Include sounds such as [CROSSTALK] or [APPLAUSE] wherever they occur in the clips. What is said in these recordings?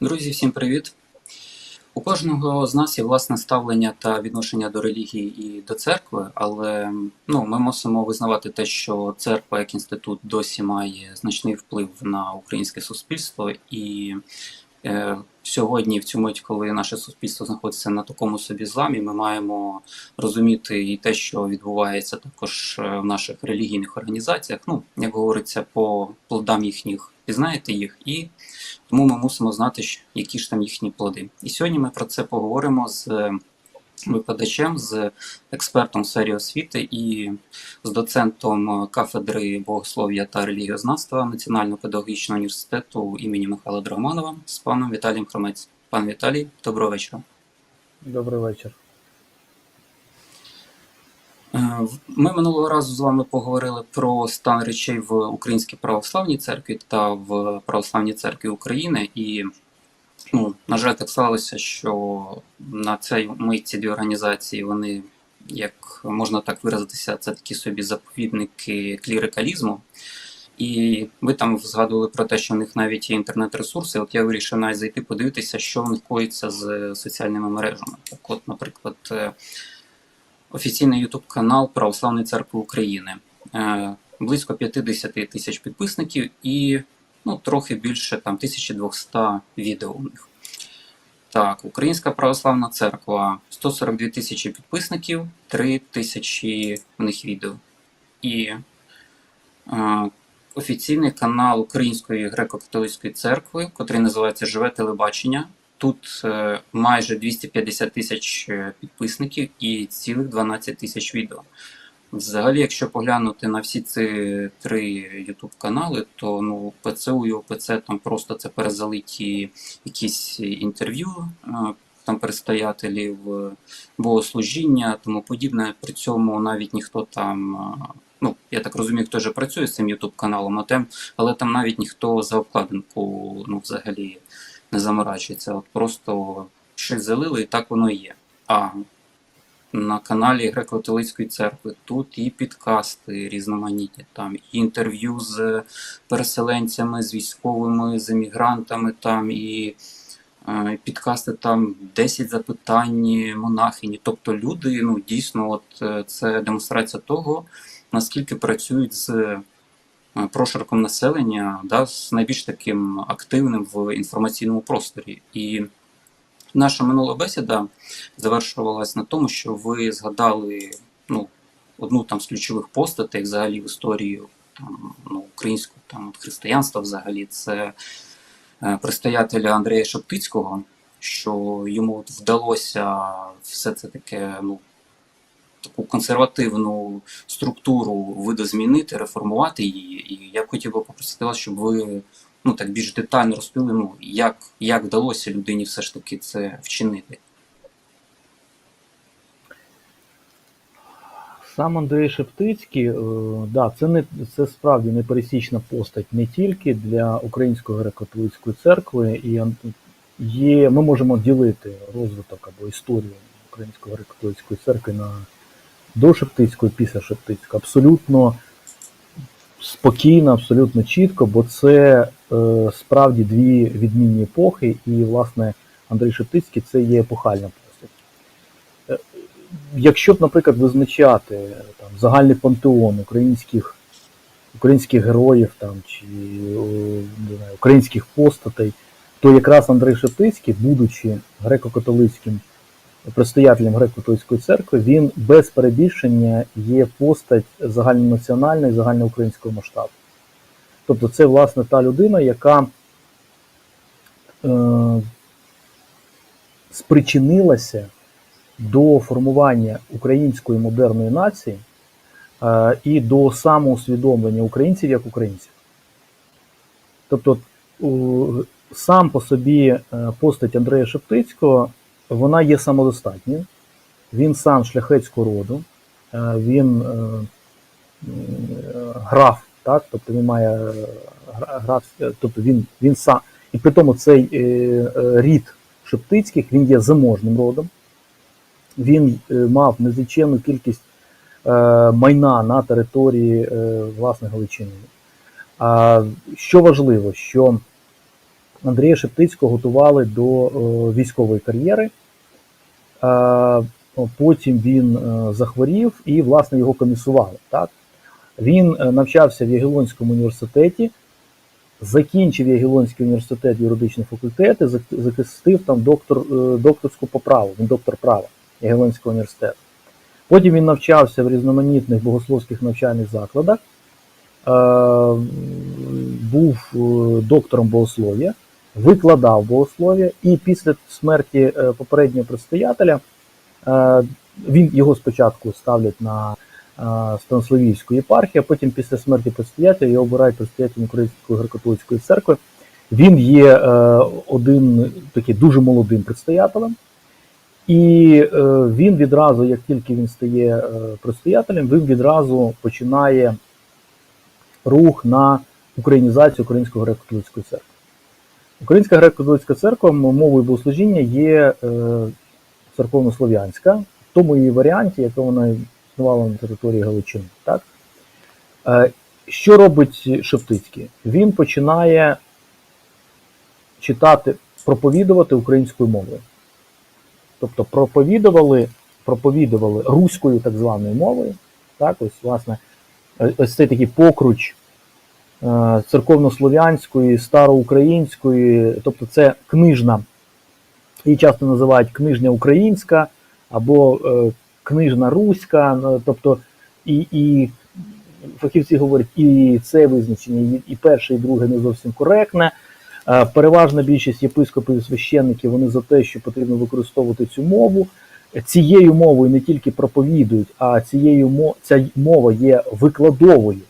Друзі, всім привіт! У кожного з нас є власне ставлення та відношення до релігії і до церкви, але ну, ми мусимо визнавати те, що церква як інститут досі має значний вплив на українське суспільство, і сьогодні, в цю мить, коли наше суспільство знаходиться на такому собі зламі, ми маємо розуміти і те, що відбувається також е, в наших релігійних організаціях. Ну, як говориться, по плодам їхніх пізнаєте їх і тому ми мусимо знати, які ж там їхні плоди. І сьогодні ми про це поговоримо з е, викладачем, з експертом в сфері освіти і з доцентом кафедри богослов'я та релігіознавства Національного педагогічного університету імені Михайла Драгоманова з паном Віталієм Хромець. Пан Віталій, доброго вечора. Добрий вечір. Е, Ми минулого разу з вами поговорили про стан речей в Українській православній церкві та в Православній церкві України. І, ну, на жаль, так сталося, що на цій мить ці дві організації вони, як можна так виразитися, це такі собі заповідники клірикалізму. І ви там згадували про те, що в них навіть є інтернет-ресурси. От я вирішив навіть зайти подивитися, що в них коїться з соціальними мережами. Так, от, наприклад, е, офіційний YouTube канал Православної церкви України. Е, Близько 50 тисяч підписників і ну, трохи більше там 1200 відео у них. Так, Українська православна церква 142 тисячі підписників, 3 тисячі в них відео. І е, офіційний канал Української греко-католицької церкви, котрий називається Живе телебачення. Тут е, майже 250 тисяч е, підписників і цілих 12 тисяч відео. Взагалі, якщо поглянути на всі ці три YouTube канали, то ну ПЦУ і ОПЦ там просто це перезалиті якісь інтерв'ю е, там предстоятелів, богослужіння, тому подібне. При цьому навіть ніхто там, е, ну я так розумію, хто вже працює з цим YouTube каналом, а тем, але там навіть ніхто за обкладинку ну взагалі не заморачується. От просто щось залили, і так воно і є. А на каналі Греко-католицької церкви тут і підкасти різноманітні, там і інтерв'ю з переселенцями, з військовими, з емігрантами, там і е, підкасти там 10 запитань монахині. Тобто люди, ну дійсно, от е, це демонстрація того, наскільки працюють з е, прошарком населення, да, з найбільш таким активним в інформаційному просторі. І наша минула бесіда завершувалась на тому, що ви згадали ну, одну там з ключових постатей взагалі в історії там, ну, українського там, християнства взагалі. Це е, предстоятеля Андрія Шептицького, що йому от вдалося все це таке, ну, таку консервативну структуру видозмінити, реформувати її. І я б хотів би попросити вас, щоб ви ну, так більш детально розповіли, як, як вдалося людині все ж таки це вчинити. Сам Андрій Шептицький, е, да, це не це справді непересічна постать не тільки для Української греко-католицької церкви, і є, ми можемо ділити розвиток або історію Української греко-католицької церкви на до Шептицької, після Шептицької. Абсолютно спокійно, абсолютно чітко, бо це справді дві відмінні епохи, і, власне, Андрій Шептицький це є епохальна постать. Е, Якщо б, наприклад, визначати е, там, загальний пантеон українських, українських героїв там, чи не знаю, українських постатей, то якраз Андрій Шептицький, будучи греко-католицьким предстоятелем греко-католицької церкви, він без перебільшення є постать загальнонаціональної, загальноукраїнського масштабу. Тобто це, власне, та людина, яка е, спричинилася до формування української модерної нації е, і до самоусвідомлення українців як українців. Тобто, сам по собі е, постать Андрея Шептицького, вона є самодостатньою. Він сам шляхетського роду, е, він е, граф, так? тобто він має е, граф, тобто він, він сам. І при тому цей е, е, рід Шептицьких він є заможним родом. Він мав незліченну кількість майна на території власне Галичини. А що важливо, що Андрія Шептицького готували до військової кар'єри. Потім він захворів і, власне, його комісували. Так? Він е, навчався в Ягелонському університеті, закінчив Ягелонський університет юридичний факультет і захистив там доктор, е, докторську поправу, він доктор права Ягелонського університету. Потім він навчався в різноманітних богословських навчальних закладах, е, був доктором богослов'я, викладав богослов'я, і після смерті попереднього предстоятеля він його спочатку ставлять на Станиславівську єпархію, а потім після смерті предстоятеля його обирають предстоятелем Української греко-католицької церкви. Він є е, один такий дуже молодим предстоятелем. І е, він відразу, як тільки він стає е, предстоятелем, він відразу починає рух на українізацію Української греко-католицької церкви. Українська греко-католицька церква мовою богослужіння є церковнослов'янська, в тому її варіанті, яка вона існувала на території Галичини. Так? Е, що робить Шептицький? Він починає читати, проповідувати українською мовою. Тобто проповідували, проповідували руською так званою мовою. Так, ось, власне, е, ось цей такий покруч е, церковнослов'янської, староукраїнської, тобто це книжна, її часто називають книжня українська або книжна руська, ну, тобто і, і фахівці говорять, і це визначення, і, перше, і друге не зовсім коректне. Е, Переважна більшість єпископів і священників вони за те, що потрібно використовувати цю мову. Цією мовою не тільки проповідують, а цією ця мова є викладовою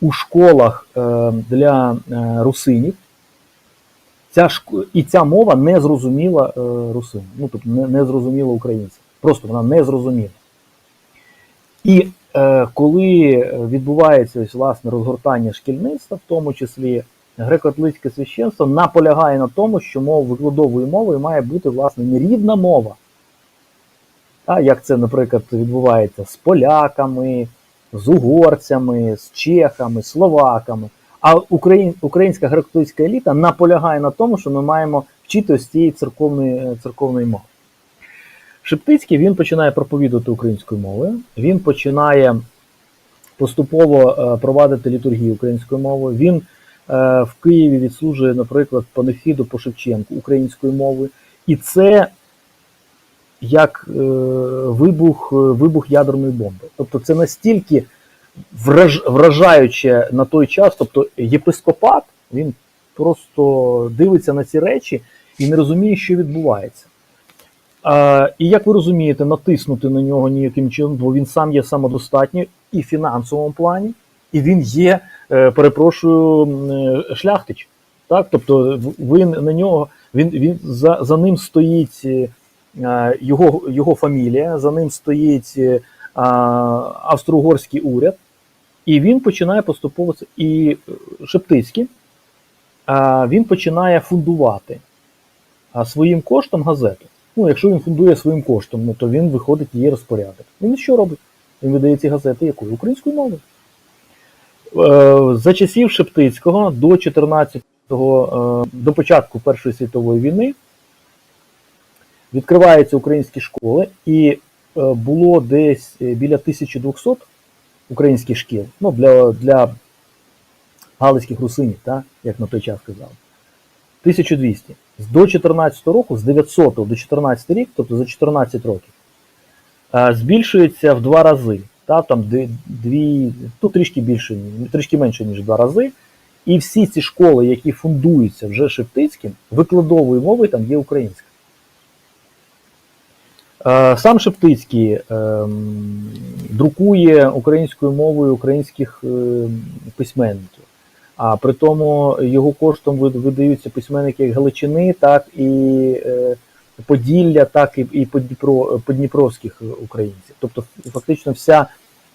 у школах е, для е, русинів. Ця і ця мова не зрозуміла русинам, ну тобто не зрозуміла українцям. Просто вона не зрозуміла. І е, коли відбувається ось, власне розгортання шкільництва, в тому числі греко-католицьке священство наполягає на тому, що мова викладовою мовою має бути власне не рідна мова, а як це, наприклад, відбувається з поляками, з угорцями, з чехами, словаками. А україн, українська греко-католицька еліта наполягає на тому, що ми маємо вчити ось цієї церковної, е, церковної мови. Шептицький він починає проповідувати українською мовою, він починає поступово е, провадити літургію українською мовою. Він е, в Києві відслужує, наприклад, панихіду по Шевченку українською мовою. І це як е, вибух, вибух ядерної бомби. Тобто це настільки враж, вражаюче на той час, тобто єпископат, він просто дивиться на ці речі і не розуміє, що відбувається. І як ви розумієте, натиснути на нього ніяким чином, бо він сам є самодостатній і в фінансовому плані, і він є, е, перепрошую, е, шляхтич. Так? Тобто ви на нього, він, він за, за ним стоїть е, його, його фамілія, за ним стоїть австро-угорський уряд, і він починає поступово і Шептицький, він починає фундувати своїм коштом газету. Ну, якщо він фундує своїм коштом, ну, то він виходить її розпорядок. Він що робить? Він видає ці газети якою? Українською мовою. Е, За часів Шептицького до 14-го, е, до початку Першої світової війни відкриваються українські школи, і е, було десь біля 1200 українських шкіл. Ну, для, для галицьких русинів, так, як на той час казали. 1200. До 14 року, з 900 до 14 рік, тобто за 14 років, е, збільшується в два рази. Та, там дві, ну, трішки більше, трішки менше, ніж два рази. І всі ці школи, які фундуються вже Шептицьким, викладовою мовою там є українська. Е, Сам Шептицький ем, друкує українською мовою українських ем, письменників. А при тому його коштом видаються письменники як Галичини, так і е, Поділля, так і, і Подніпро, подніпровських українців. Тобто, фактично, вся,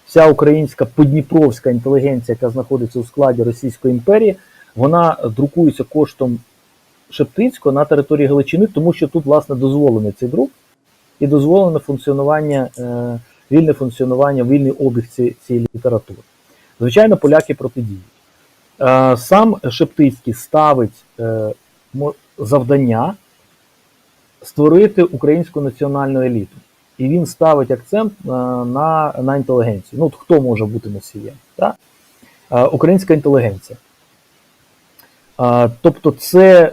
вся українська подніпровська інтелігенція, яка знаходиться у складі Російської імперії, вона друкується коштом Шептицького на території Галичини, тому що тут, власне, дозволений цей друк і дозволене функціонування, е, вільне функціонування, вільний обіг цієї літератури. Звичайно, поляки протидіють. Е, Сам Шептицький ставить е, завдання створити українську національну еліту. І він ставить акцент е, на, на інтелігенцію. Ну, хто може бути носієм? Так? Українська інтелігенція. Тобто, це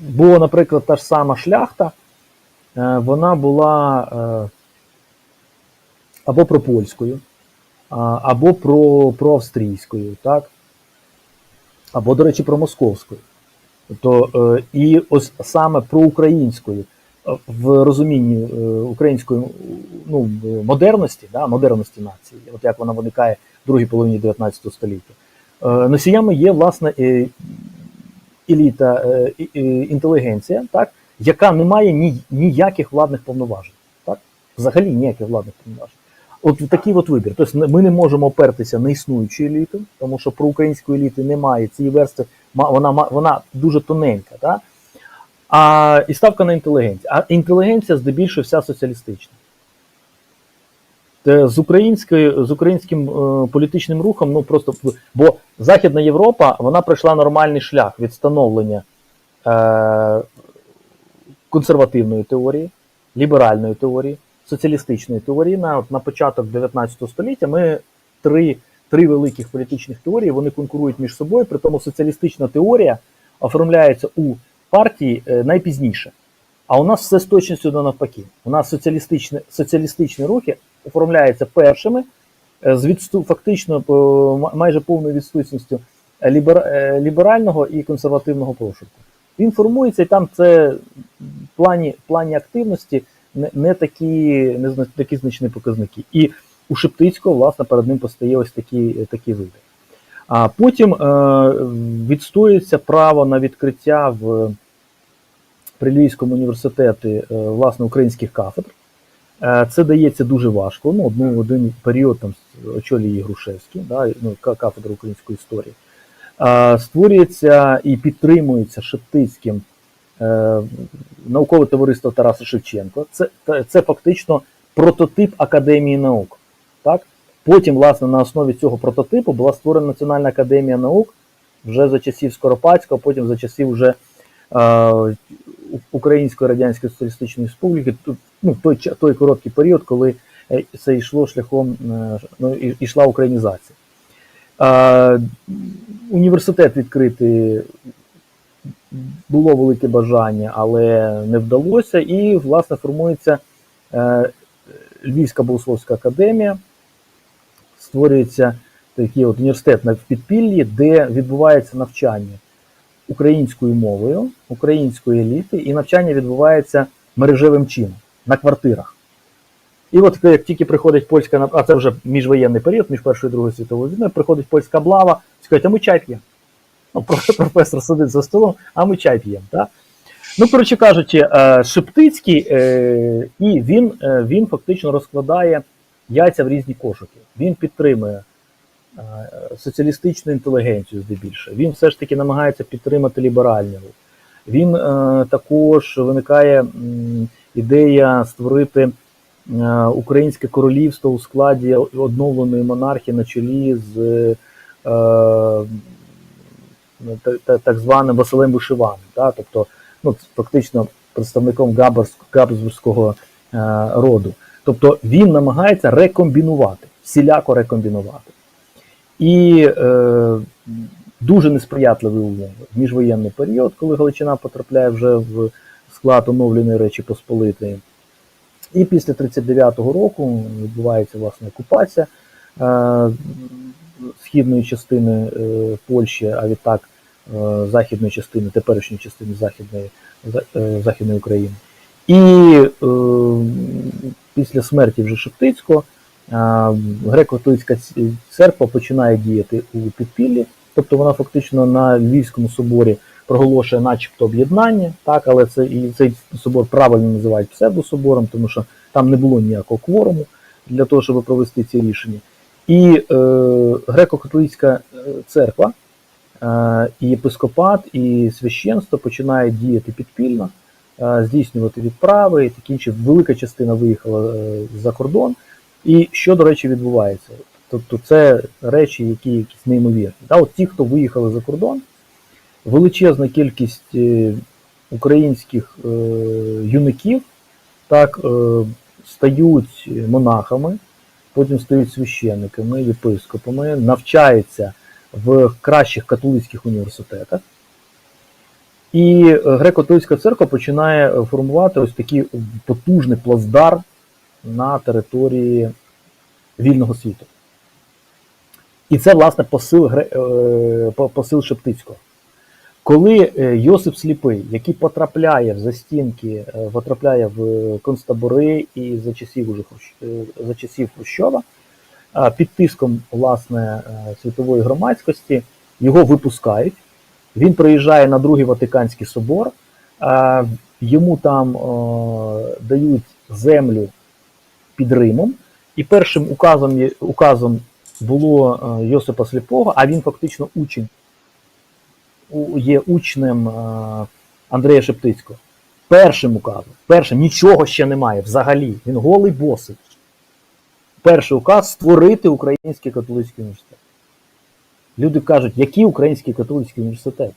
було, наприклад, та ж сама шляхта, вона була або пропольською, або про, проавстрійською, так? або, до речі, про московською. Тобто, е, і ось саме проукраїнською е, в розумінні е, української ну, модерності, да, модерності нації, от як вона виникає в другій половині 19 століття, носіями є власне еліта, інтелігенція, так, яка не має ні, ніяких владних повноважень. Так? Взагалі ніяких владних повноважень. От такий от вибір. Тобто ми не можемо опертися на існуючу еліту, тому що про українську еліти немає. Цієї версти вона, вона дуже тоненька. Да? А, і ставка на інтелігенцію. А інтелігенція здебільшого вся соціалістична. З, з українським е, політичним рухом, ну просто бо Західна Європа вона пройшла нормальний шлях від становлення е, консервативної теорії, ліберальної теорії, соціалістичної теорії. На, от на початок 19 століття ми три, три великих політичних теорії вони конкурують між собою, при тому соціалістична теорія оформляється у партії е, найпізніше. А у нас все з точністю до навпаки. У нас соціалістичні, соціалістичні рухи оформляються першими е, з відсту, фактично ма- майже повною відсутністю е, лібер, е, ліберального і консервативного пошуку. Він формується, і там це в плані, плані активності не, не, такі, не такі значні показники. І у Шептицького, власне, перед ним постає ось такий, такий вибір. А потім е, відстоюється право на відкриття в при Львівському університеті е, власне українських кафедр. Е, Це дається дуже важко. Ну, одну, один період там очолює Грушевський, да, ну, кафедра української історії. Е, Створюється і підтримується Шептицьким наукове товариство Тараса Шевченко. Це, це фактично прототип Академії наук. Так? Потім, власне, на основі цього прототипу була створена Національна академія наук вже за часів Скоропадського, потім за часів вже е, Української Радянської Соціалістичної Республіки, ну, той, той короткий період, коли е, це йшло шляхом, е, ну, йшла українізація. Е, університет відкрити було велике бажання, але не вдалося. І, власне, формується е, Львівська богословська академія, створюється такий от університет в підпіллі, де відбувається навчання українською мовою, української еліти, і навчання відбувається мережевим чином на квартирах. І от як тільки приходить польська а це вже міжвоєнний період, між Першою і Другою світовою війною, приходить польська блава, скажуть, а ми чай п'ємо. Ну, [LAUGHS] професор сидить за столом, а ми чай п'ємо. Так? Ну, коротше кажучи, е, Шептицький, е, і він, е, він фактично розкладає яйця в різні кошики. Він підтримує соціалістичну інтелігенцію здебільшого. Він все ж таки намагається підтримати ліберальний. Він також виникає ідея створити українське королівство у складі одновленої монархії на чолі з так званим Василем Вишиваним. Да? Тобто, ну, фактично представником Габсбурзького е, роду. Тобто він намагається рекомбінувати, всіляко рекомбінувати. І е, дуже несприятливі умови. Міжвоєнний період, коли Галичина потрапляє вже в склад оновленої Речі Посполитої. І після 39-го року відбувається власне окупація е, східної частини е, Польщі, а відтак західної частини, теперішньої частини Західної, е, Західної України. І е, після смерті вже Шептицького е, греко-католицька церква починає діяти у підпіллі, тобто вона фактично на Львівському соборі проголошує начебто об'єднання, так, але це і цей собор правильно називають псевдособором, тому що там не було ніякого кворуму для того, щоб провести ці рішення. І е, греко-католицька е, церква, е, і єпископат, і священство починають діяти підпільно, е, здійснювати відправи і такі інші. Велика частина виїхала е, за кордон. І що, до речі, відбувається? Тобто це речі, які якісь неймовірні. Та, от ті, хто виїхали за кордон, величезна кількість е, українських е, юнаків так, е, стають монахами, потім стають священниками, єпископами, навчаються в кращих католицьких університетах. І е, греко-католицька церква починає формувати ось такий потужний плацдарм на території вільного світу. І це, власне, посил, е, по- посил Шептицького. Коли е, Йосип Сліпий, який потрапляє в застінки, е, потрапляє в концтабори і за часів уже е, за часів Хрущова, під тиском власне е, світової громадськості його випускають. Він приїжджає на Другий Ватиканський собор, йому там е, дають землю під Римом, і першим указом, указом було е, Йосипа Сліпого, а він фактично учень, є учнем е, Андрея Шептицького. Першим указом, першим нічого ще немає взагалі. Він голий босий. Перший указ створити Український католицький університет. Люди кажуть, який український католицький університет?